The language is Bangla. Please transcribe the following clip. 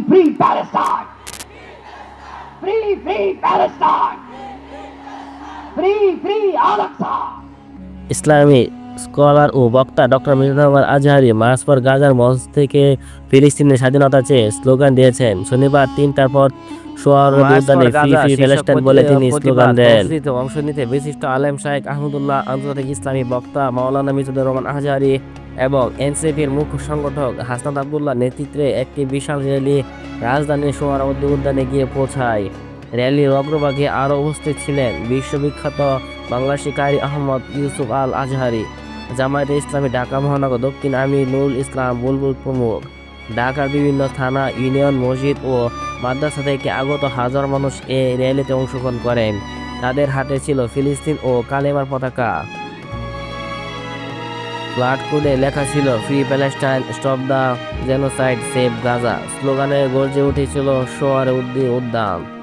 free Palestine! Free, free Palestine! Free, free Al-Aqsa! ইসলামী স্কলার ও বক্তা ডক্টর মির্জাফর আজহারি মার্চ পর গাজার মঞ্চ থেকে ফিলিস্তিনের স্বাধীনতা চেয়ে স্লোগান দিয়েছেন শনিবার তিনটার পর সোয়ার উদ্যানে ফ্রি ফ্রি প্যালেস্টাইন বলে তিনি স্লোগান দেন অংশ নিতে বিশিষ্ট আলেম শাহেক আহমদুল্লাহ আন্তর্জাতিক ইসলামী বক্তা মাওলানা মিজুদুর রহমান আজহারি এবং এনসিপির মুখ্য সংগঠক হাসনাত আবদুল্লাহ নেতৃত্বে একটি বিশাল র্যালি রাজধানীর সোয়ার উদ্যানে গিয়ে পৌঁছায়। র্যালির অগ্রভাগে আরও উপস্থিত ছিলেন বিশ্ববিখ্যাত বাংলাদেশি কারি আহমদ ইউসুফ আল আজহারি জামায়াতে ইসলামী ঢাকা মহানগর দক্ষিণ আমির নুরুল ইসলাম বুলবুল প্রমুখ, ঢাকার বিভিন্ন থানা, ইউনিয়ন, মসজিদ ও মাদ্রাসা থেকে আগত হাজার মানুষ এ র্যালিতে অংশগ্রহণ করেন। তাদের হাতে ছিল ফিলিস্তিন ও কালেমার পতাকা। ফ্লাট কোডে লেখা ছিল, free Palestine, stop the genocide, save Gaza. স্লোগানে গর্জে উঠেছিল সোয়ার উদ্দি উদ্যান।